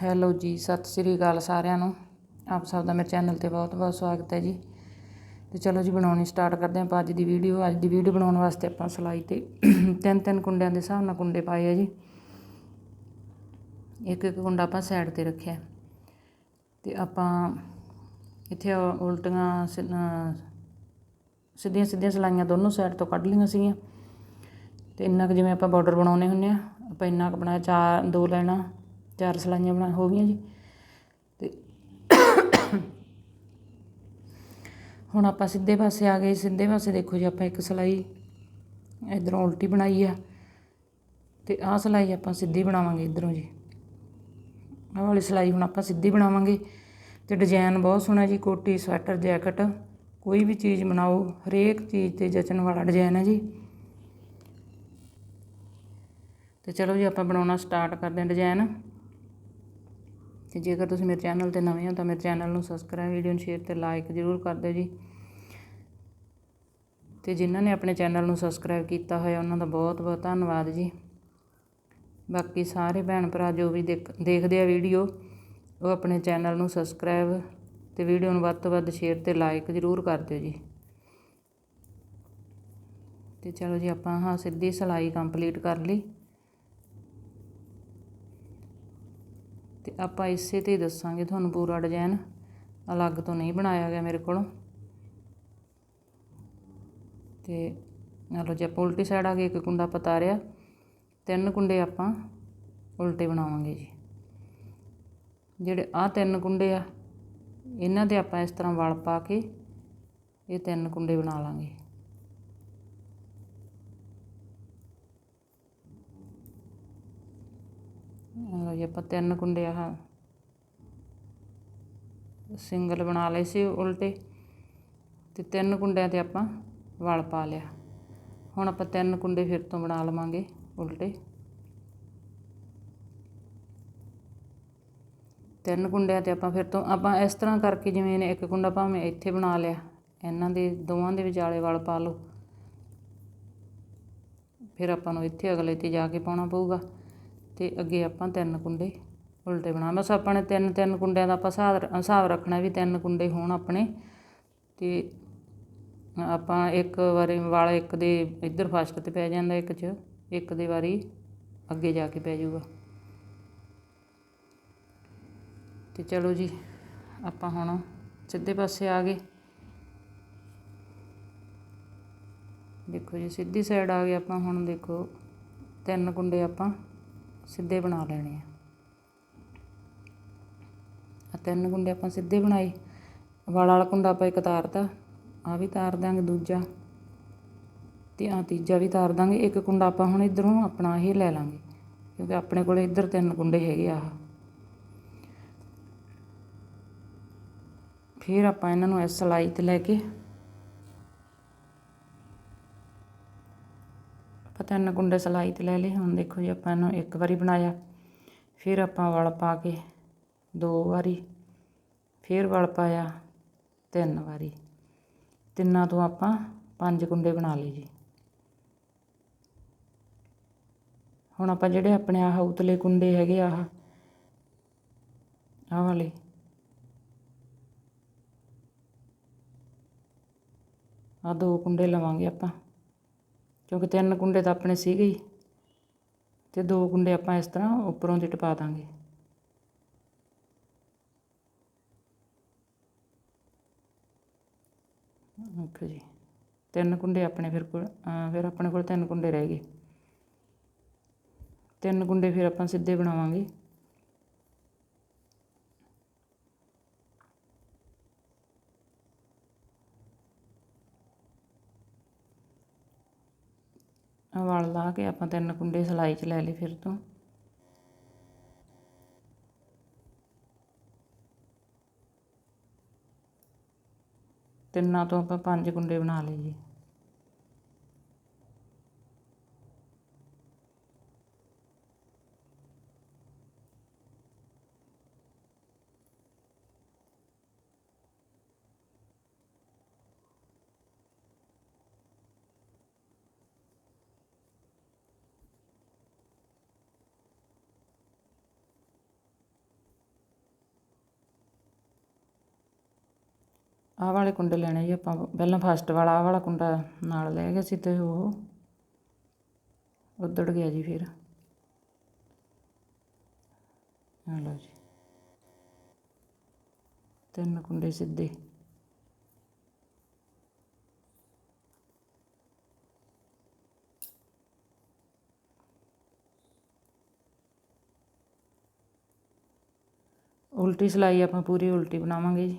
Hello ਜੀ, ਸਤਿ ਸ੍ਰੀ ਅਕਾਲ ਸਾਰਿਆਂ ਨੂੰ। ਆਪ ਸਭ ਦਾ ਮੇਰੇ ਚੈਨਲ ਤੇ ਬਹੁਤ ਬਹੁਤ ਸਵਾਗਤ ਹੈ ਜੀ। ਤੇ ਚਲੋ ਜੀ, ਬਣਾਉਣੀ ਸਟਾਰਟ ਕਰਦੇ ਆਪਾਂ ਅੱਜ ਦੀ ਵੀਡੀਓ, ਅੱਜ ਦੀ ਵੀਡੀਓ ਬਣਾਉਣ ਵਾਸਤੇ ਆਪਾਂ ਸਲਾਈ ਤੇ ਤਿੰਨ ਤਿੰਨ ਕੁੰਡਿਆਂ ਦੇ ਹਿਸਾਬ ਨਾਲ ਕੁੰਡੇ ਪਾਏ ਆ ਜੀ। ਇੱਕ ਇੱਕ ਕੁੰਡਾ ਆਪਾਂ ਸਾਈਡ ਤੇ ਰੱਖਿਆ ਤੇ ਆਪਾਂ ਇੱਥੇ ਉਲਟੀਆਂ ਸਿੱਧੀਆਂ ਸਿੱਧੀਆਂ ਸਲਾਈਆਂ ਦੋਨੋਂ ਸਾਈਡ ਤੋਂ ਕੱਢ ਲਈਆਂ ਸੀਗੀਆਂ। ਤੇ ਇੰਨਾ ਕੁ ਜਿਵੇਂ ਆਪਾਂ ਬਾਰਡਰ ਬਣਾਉਨੇ ਹੁੰਨੇ ਆ ਆਪਾਂ ਇੰਨਾ ਕੁ ਬਣਾਇਆ, ਚਾਰ, ਦੋ ਲੈਣਾ। ਚਾਰ ਸਲਾਈਆਂ ਬਣਾ ਹੋ ਗਈਆਂ ਜੀ। ਤੇ ਹੁਣ ਆਪਾਂ ਸਿੱਧੇ ਪਾਸੇ ਆ ਗਏ। ਸਿੱਧੇ ਪਾਸੇ ਦੇਖੋ ਜੀ, ਆਪਾਂ ਇੱਕ ਸਲਾਈ ਇਧਰੋਂ ਉਲਟੀ ਬਣਾਈ ਆ। ਤੇ ਆਹ ਸਲਾਈ ਆਪਾਂ ਸਿੱਧੀ ਬਣਾਵਾਂਗੇ ਇਧਰੋਂ ਜੀ। ਆਹ ਵਾਲੀ ਸਲਾਈ ਹੁਣ ਆਪਾਂ ਸਿੱਧੀ ਬਣਾਵਾਂਗੇ। ਤੇ ਡਿਜ਼ਾਈਨ ਬਹੁਤ ਸੋਹਣਾ ਜੀ, ਕੋਟੀ, ਸਵੈਟਰ, ਜੈਕਟ, ਕੋਈ ਵੀ ਚੀਜ਼ ਬਣਾਓ, ਹਰੇਕ ਚੀਜ਼ ਤੇ ਜਚਣ ਵਾਲਾ ਡਿਜ਼ਾਈਨ ਹੈ ਜੀ। ਤੇ ਚਲੋ ਜੀ, ਆਪਾਂ ਬਣਾਉਣਾ ਸਟਾਰਟ ਕਰਦੇ ਹਾਂ ਡਿਜ਼ਾਈਨ ਤੇ ਜੇਕਰ ਤੁਸੀਂ ਮੇਰੇ ਚੈਨਲ ਤੇ ਨਵੇਂ ਹੋ ਤਾਂ ਮੇਰੇ ਚੈਨਲ ਨੂੰ ਸਬਸਕ੍ਰਾਈਬ ਵੀਡੀਓ ਨੂੰ ਸ਼ੇਅਰ ਤੇ ਲਾਈਕ ਜ਼ਰੂਰ ਕਰ ਦਿਓ ਜੀ। ਤੇ ਜਿਨ੍ਹਾਂ ਨੇ ਆਪਣੇ ਚੈਨਲ ਨੂੰ ਸਬਸਕ੍ਰਾਈਬ ਕੀਤਾ ਹੋਇਆ, ਉਹਨਾਂ ਦਾ ਬਹੁਤ ਬਹੁਤ ਧੰਨਵਾਦ ਜੀ। ਬਾਕੀ ਸਾਰੇ ਭੈਣ ਭਰਾ ਜੋ ਵੀ ਦੇਖਦੇ ਆ ਵੀਡੀਓ ਉਹ ਆਪਣੇ ਚੈਨਲ ਨੂੰ ਸਬਸਕ੍ਰਾਈਬ ਤੇ ਵੀਡੀਓ ਨੂੰ ਵੱਧ ਤੋਂ ਵੱਧ ਸ਼ੇਅਰ ਤੇ ਲਾਈਕ ਜ਼ਰੂਰ ਕਰ ਦਿਓ ਜੀ। ਤੇ ਚਲੋ ਜੀ, ਆਪਾਂ ਹਾਂ ਸਿੱਧੀ ਸਲਾਈ ਕੰਪਲੀਟ ਕਰ ਲਈ। ਤੇ ਆਪਾਂ ਇਸੇ ਤੇ ਦੱਸਾਂਗੇ, ਤੁਹਾਨੂੰ ਪੂਰਾ ਡਿਜ਼ਾਈਨ ਅਲੱਗ ਤੋਂ ਨਹੀਂ ਬਣਾਇਆ ਗਿਆ ਮੇਰੇ ਕੋਲੋਂ। ਤੇ ਨਾਲੋ ਜੇ, ਆਪਾਂ ਉਲਟੀ ਸਾਈਡ ਆ ਕੇ ਇੱਕ ਕੁੰਡਾ ਪਤਾਰਿਆ, ਤਿੰਨ ਕੁੰਡੇ ਆਪਾਂ ਉਲਟੇ ਬਣਾਵਾਂਗੇ ਜੀ। ਜਿਹੜੇ ਆ ਤਿੰਨ ਕੁੰਡੇ ਆ, ਇਹਨਾਂ ਤੇ ਆਪਾਂ ਇਸ ਤਰ੍ਹਾਂ ਵਲ ਪਾ ਕੇ ਇਹ ਤਿੰਨ ਕੁੰਡੇ ਬਣਾ ਲਾਂਗੇ। ਲਓ ਜੀ ਆਪਾਂ ਤਿੰਨ ਕੁੰਡੇ ਆਹ ਸਿੰਗਲ ਬਣਾ ਲਏ ਸੀ ਉਲਟੇ, ਤੇ ਤਿੰਨ ਕੁੰਡਿਆਂ ਤੇ ਆਪਾਂ ਵਲ ਪਾ ਲਿਆ। ਹੁਣ ਆਪਾਂ ਤਿੰਨ ਕੁੰਡੇ ਫਿਰ ਤੋਂ ਬਣਾ ਲਵਾਂਗੇ ਉਲਟੇ। ਤਿੰਨ ਕੁੰਡਿਆਂ ਤੇ ਆਪਾਂ ਫਿਰ ਤੋਂ, ਆਪਾਂ ਇਸ ਤਰ੍ਹਾਂ ਕਰਕੇ ਜਿਵੇਂ ਨੇ ਇੱਕ ਕੁੰਡਾ ਭਾਵੇਂ ਇੱਥੇ ਬਣਾ ਲਿਆ, ਇਹਨਾਂ ਦੇ ਦੋਵਾਂ ਦੇ ਵਿਚਾਲੇ ਵਲ ਪਾ ਲਓ। ਫਿਰ ਆਪਾਂ ਨੂੰ ਇੱਥੇ ਅਗਲੇ ਤੇ ਜਾ ਕੇ ਪਾਉਣਾ ਪਊਗਾ। ਅਤੇ ਅੱਗੇ ਆਪਾਂ ਤਿੰਨ ਕੁੰਡੇ ਉਲਟੇ ਬਣਾ ਬਸ ਆਪਾਂ ਨੇ ਤਿੰਨ ਤਿੰਨ ਕੁੰਡਿਆਂ ਦਾ ਆਪਾਂ ਹਿਸਾਬ ਹਿਸਾਬ ਰੱਖਣਾ ਵੀ ਤਿੰਨ ਕੁੰਡੇ ਹੋਣ ਆਪਣੇ। ਅਤੇ ਆਪਾਂ ਇੱਕ ਵਾਰੀ ਵਾਲਾ ਇੱਕ ਦੇ ਇੱਧਰ ਫਸਟ ਤੇ ਪੈ ਜਾਂਦਾ ਇੱਕ 'ਚ, ਇੱਕ ਦੇ ਵਾਰੀ ਅੱਗੇ ਜਾ ਕੇ ਪੈ ਜਾਊਗਾ। ਤੇ ਚਲੋ ਜੀ, ਆਪਾਂ ਹੁਣ ਸਿੱਧੇ ਪਾਸੇ ਆ ਗਏ। ਦੇਖੋ ਜੀ, ਸਿੱਧੀ ਸਾਈਡ ਆ ਗਏ ਆਪਾਂ, ਹੁਣ ਦੇਖੋ ਤਿੰਨ ਕੁੰਡੇ ਆਪਾਂ। ਸਿੱਧੇ ਬਣਾ ਲੈਣੇ ਆ। ਆ ਤਿੰਨ ਕੁੰਡੇ ਆਪਾਂ ਸਿੱਧੇ ਬਣਾਏ। ਵਾਲ ਵਾਲਾ ਕੁੰਡਾ ਆਪਾਂ ਇੱਕ ਤਾਰਤਾ ਆ ਵੀ ਤਾਰ ਦਾਂਗੇ ਦੂਜਾ ਤੇ ਆ ਤੀਜਾ ਵੀ ਤਾਰ ਦਾਂਗੇ ਇੱਕ ਕੁੰਡਾ ਆਪਾਂ ਹੁਣ ਇਧਰੋਂ ਆਪਣਾ ਇਹ ਲੈ ਲਾਂਗੇ, ਕਿਉਂਕਿ ਆਪਣੇ ਕੋਲ ਇੱਧਰ ਤਿੰਨ ਕੁੰਡੇ ਹੈਗੇ ਆ ਫਿਰ ਆਪਾਂ ਇਹਨਾਂ ਨੂੰ ਇਸ ਸਲਾਈ ਤੇ ਲੈ ਕੇ ਆਪਾਂ ਤਿੰਨ ਕੁੰਡੇ ਸਲਾਈ ਤੇ ਲੈ ਲਏ, ਹੁਣ ਦੇਖੋ ਜੀ ਆਪਾਂ ਇਹਨੂੰ ਇੱਕ ਵਾਰੀ ਬਣਾਇਆ। ਫਿਰ ਆਪਾਂ ਵਲ ਪਾ ਕੇ ਦੋ ਵਾਰੀ, ਫਿਰ ਵਲ ਪਾਇਆ ਤਿੰਨ ਵਾਰੀ। ਤਿੰਨਾਂ ਤੋਂ ਆਪਾਂ ਪੰਜ ਕੁੰਡੇ ਬਣਾ ਲਏ ਜੀ। ਹੁਣ ਆਪਾਂ ਜਿਹੜੇ ਆਪਣੇ ਆਹ ਉਤਲੇ ਕੁੰਡੇ ਹੈਗੇ ਆਹ ਆਹ ਵਾਲੇ। ਆ ਦੋ ਕੁੰਡੇ ਲਵਾਂਗੇ ਆਪਾਂ। ਕਿਉਂਕਿ ਤਿੰਨ ਕੁੰਡੇ ਤਾਂ ਆਪਣੇ ਸੀਗੇ ਹੀ। ਤੇ ਦੋ ਕੁੰਡੇ ਆਪਾਂ ਇਸ ਤਰ੍ਹਾਂ ਉੱਪਰੋਂ ਦੀ ਟਪਾ ਦਾਂਗੇ। ਓਕੇ ਜੀ। ਤਿੰਨ ਕੁੰਡੇ ਆਪਣੇ ਫਿਰ ਕੋਲ ਫਿਰ ਆਪਣੇ ਕੋਲ ਤਿੰਨ ਕੁੰਡੇ ਰਹਿ ਗਏ। ਤਿੰਨ ਕੁੰਡੇ ਫਿਰ ਆਪਾਂ ਸਿੱਧੇ ਬਣਾਵਾਂਗੇ। ਵਲ ਲਾ ਕੇ ਆਪਾਂ ਤਿੰਨ ਕੁੰਡੇ ਸਲਾਈ 'ਚ ਲੈ ਲਏ ਫਿਰ ਤੋਂ। ਤਿੰਨਾਂ ਤੋਂ ਆਪਾਂ ਪੰਜ ਕੁੰਡੇ ਬਣਾ ਲਏ ਜੀ। ਆਹ ਵਾਲੇ ਕੁੰਡੇ ਲੈਣੇ ਜੀ ਆਪਾਂ ਪਹਿਲਾਂ ਫਸਟ ਵਾਲਾ, ਆਹ ਵਾਲਾ ਕੁੰਡਾ ਨਾਲ ਲੈ ਗਏ ਸੀ ਤੇ ਉਹ ਉੱਧੜ ਗਿਆ ਜੀ ਫਿਰ। ਆ ਲਓ ਜੀ। ਤਿੰਨ ਕੁੰਡੇ ਸਿੱਧੇ। ਉਲਟੀ ਸਿਲਾਈ ਆਪਾਂ ਪੂਰੀ ਉਲਟੀ ਬਣਾਵਾਂਗੇ ਜੀ।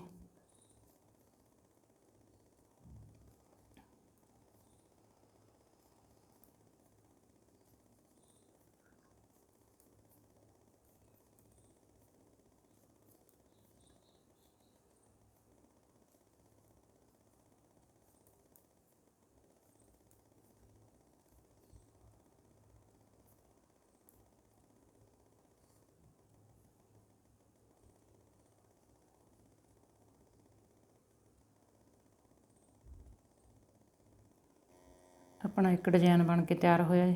ਆਪਣਾ ਇੱਕ ਡਿਜ਼ਾਈਨ ਬਣ ਕੇ ਤਿਆਰ ਹੋਇਆ ਜੀ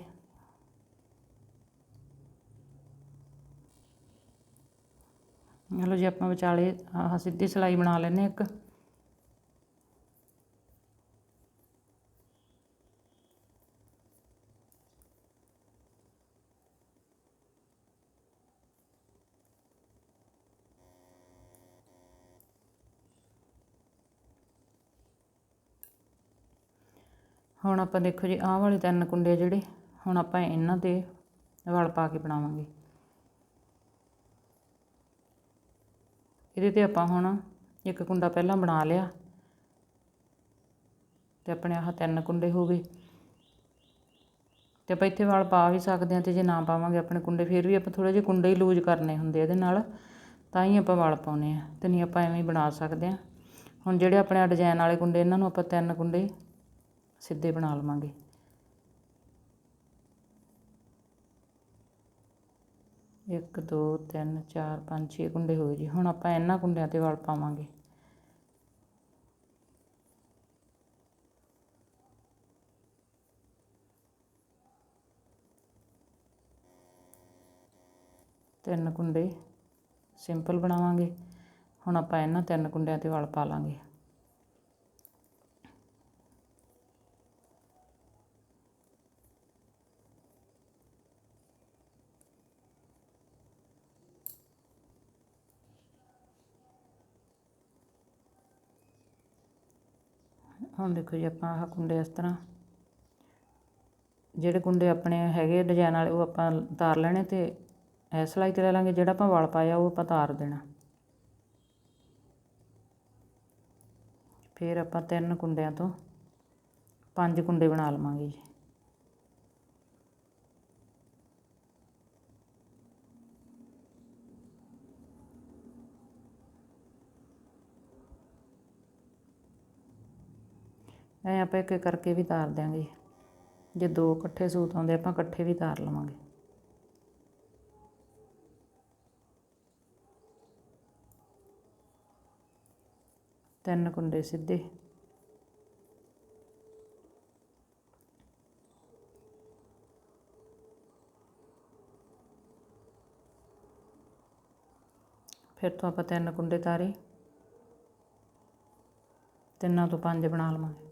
ਲਓ ਜੀ, ਆਪਾਂ ਵਿਚਾਲੇ, ਆਹ ਸਿੱਧੀ ਸਿਲਾਈ ਬਣਾ ਲੈਨੇ ਇੱਕ। ਹੁਣ ਆਪਾਂ ਦੇਖੋ ਜੀ, ਆਹ ਵਾਲੇ ਤਿੰਨ ਕੁੰਡੇ ਜਿਹੜੇ, ਹੁਣ ਆਪਾਂ ਇਹਨਾਂ ਤੇ ਵਲ ਪਾ ਕੇ ਬਣਾਵਾਂਗੇ। ਇਹਦੇ ਤੇ ਆਪਾਂ ਹੁਣ ਇੱਕ ਕੁੰਡਾ ਪਹਿਲਾਂ ਬਣਾ ਲਿਆ ਤੇ ਆਪਣੇ ਆਹ ਤਿੰਨ ਕੁੰਡੇ ਹੋ ਗਏ। ਤੇ ਆਪਾਂ ਇੱਥੇ ਵਾਲ ਪਾ ਵੀ ਸਕਦੇ ਹਾਂ ਤੇ ਜੇ ਨਾ ਪਾਵਾਂਗੇ ਆਪਣੇ ਕੁੰਡੇ, ਫਿਰ ਵੀ ਆਪਾਂ ਥੋੜੇ ਜਿਹੇ ਕੁੰਡੇ ਹੀ ਲੂਜ਼ ਕਰਨੇ ਹੁੰਦੇ ਇਹਦੇ ਨਾਲ, ਤਾਂ ਹੀ ਆਪਾਂ ਵਲ ਪਾਉਨੇ ਆ ਤੇ ਨਹੀਂ ਆਪਾਂ ਐਵੇਂ ਹੀ ਬਣਾ ਸਕਦੇ ਆ ਹੁਣ ਜਿਹੜੇ ਆਪਣੇ ਡਿਜ਼ਾਈਨ ਵਾਲੇ ਕੁੰਡੇ, ਇਹਨਾਂ ਨੂੰ ਆਪਾਂ ਤਿੰਨ ਕੁੰਡੇ ਸਿੱਧੇ ਬਣਾ ਲਵਾਂਗੇ। ਇੱਕ, ਦੋ, ਤਿੰਨ, ਚਾਰ, ਪੰਜ, ਛੇ ਕੁੰਡੇ ਹੋਏ ਜੀ। ਹੁਣ ਆਪਾਂ ਇਹਨਾਂ ਕੁੰਡਿਆਂ ਤੇ ਵਲ ਪਾਵਾਂਗੇ। ਤਿੰਨ ਕੁੰਡੇ ਸਿੰਪਲ ਬਣਾਵਾਂਗੇ। ਹੁਣ ਆਪਾਂ ਇਹਨਾਂ ਤਿੰਨ ਕੁੰਡਿਆਂ ਤੇ ਵਲ ਪਾ ਲਾਂਗੇ। ਹੁਣ ਦੇਖੋ ਜੀ ਆਪਾਂ ਆਹ ਕੁੰਡੇ ਇਸ ਤਰ੍ਹਾਂ। ਜਿਹੜੇ ਕੁੰਡੇ ਆਪਣੇ ਹੈਗੇ ਡਿਜ਼ਾਈਨ ਵਾਲੇ, ਉਹ ਆਪਾਂ ਤਾਰ ਲੈਣੇ ਤੇ ਇਹ ਸਿਲਾਈ ਤੇ ਲੈ ਲਾਂਗੇ। ਜਿਹੜਾ ਆਪਾਂ ਵਲ ਪਾਇਆ, ਉਹ ਆਪਾਂ ਤਾਰ ਦੇਣਾ। ਫਿਰ ਆਪਾਂ ਤਿੰਨ ਕੁੰਡਿਆਂ ਤੋਂ ਪੰਜ ਕੁੰਡੇ ਬਣਾ ਲਵਾਂਗੇ ਜੀ। ਐ ਆਪਾਂ ਇੱਕ ਇੱਕ ਕਰਕੇ ਵੀ ਤਾਰ ਦਿਆਂਗੇ। ਜੇ ਦੋ ਇਕੱਠੇ ਸੂਤ ਆਉਂਦੇ, ਆਪਾਂ ਇਕੱਠੇ ਵੀ ਤਾਰ ਲਵਾਂਗੇ। ਤਿੰਨ ਕੁੰਡੇ ਸਿੱਧੇ। ਫਿਰ ਤੋਂ ਆਪਾਂ ਤਿੰਨ ਕੁੰਡੇ ਤਾਰੇ। ਤਿੰਨਾਂ ਤੋਂ ਪੰਜ ਬਣਾ ਲਵਾਂਗੇ।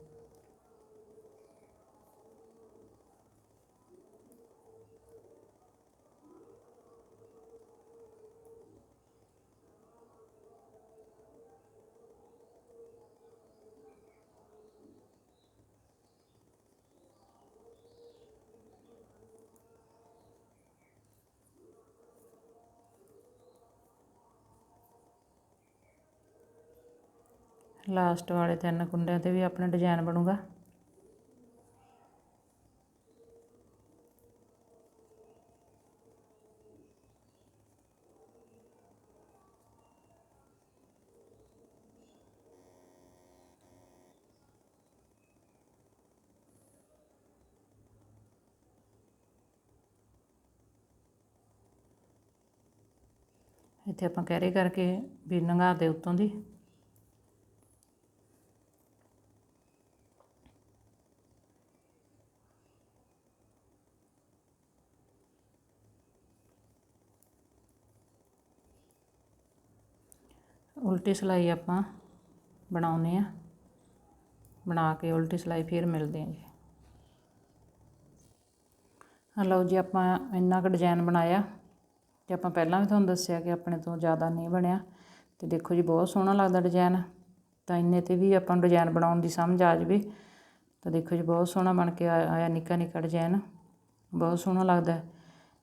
ਲਾਸਟ ਵਾਲੇ ਤਿੰਨ ਕੁੰਡਿਆਂ ਤੇ ਵੀ ਆਪਣਾ ਡਿਜ਼ਾਈਨ ਬਣੂਗਾ। ਇੱਥੇ ਆਪਾਂ ਕੈਰੀ ਕਰਕੇ ਵੀ ਨੰਗਾ ਦੇ ਉੱਤੋਂ ਦੀ। ਉਲਟੀ ਸਿਲਾਈ ਆਪਾਂ ਬਣਾਉਨੇ ਆ ਬਣਾ ਕੇ ਉਲਟੀ ਸਿਲਾਈ ਫਿਰ ਮਿਲਦੇ ਆ ਜੀ। ਹਲੋ ਜੀ, ਆਪਾਂ ਇੰਨਾ ਕੁ ਡਿਜ਼ਾਈਨ ਬਣਾਇਆ। ਤੇ ਆਪਾਂ ਪਹਿਲਾਂ ਵੀ ਤੁਹਾਨੂੰ ਦੱਸਿਆ ਕਿ ਆਪਣੇ ਤੋਂ ਜ਼ਿਆਦਾ ਨਹੀਂ ਬਣਿਆ। ਤੇ ਦੇਖੋ ਜੀ, ਬਹੁਤ ਸੋਹਣਾ ਲੱਗਦਾ ਡਿਜ਼ਾਈਨ ਤਾਂ ਇੰਨੇ ਤੇ ਵੀ ਆਪਾਂ ਨੂੰ ਡਿਜ਼ਾਈਨ ਬਣਾਉਣ ਦੀ ਸਮਝ ਆ ਜਾਵੇ। ਤਾਂ ਦੇਖੋ ਜੀ, ਬਹੁਤ ਸੋਹਣਾ ਬਣ ਕੇ ਆਇਆ ਆਇਆ ਨਿੱਕਾ ਨਿੱਕਾ ਡਿਜ਼ਾਈਨ ਬਹੁਤ ਸੋਹਣਾ ਲੱਗਦਾ।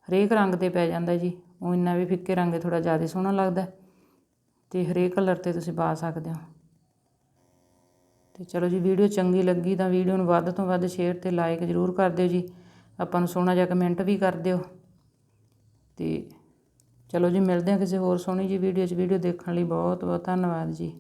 ਹਰੇਕ ਰੰਗ ਤੇ ਪੈ ਜਾਂਦਾ ਜੀ। ਉਹ ਇੰਨਾ ਵੀ ਫਿੱਕੇ ਰੰਗ 'ਤੇ ਥੋੜਾ ਜ਼ਿਆਦਾ ਸੋਹਣਾ ਲੱਗਦਾ। ਤੇ ਹਰੇਕ ਕਲਰ ਤੇ ਤੁਸੀਂ ਪਾ ਸਕਦੇ ਹੋ। ਤੇ ਚਲੋ ਜੀ ਵੀਡੀਓ ਚੰਗੀ ਲੱਗੀ ਤਾਂ ਵੀਡੀਓ ਨੂੰ ਵੱਧ ਤੋਂ ਵੱਧ ਸ਼ੇਅਰ ਤੇ ਲਾਈਕ ਜ਼ਰੂਰ ਕਰ ਦਿਓ ਜੀ। ਆਪਾਂ ਨੂੰ ਸੋਹਣਾ ਜਿਹਾ ਕਮੈਂਟ ਵੀ ਕਰ ਦਿਓ। ਤੇ ਚਲੋ ਜੀ, ਮਿਲਦੇ ਹਾਂ ਕਿਸੇ ਹੋਰ ਸੋਹਣੀ ਜੀ ਵੀਡੀਓ 'ਚ। ਵੀਡੀਓ ਦੇਖਣ ਲਈ ਬਹੁਤ ਬਹੁਤ ਧੰਨਵਾਦ ਜੀ।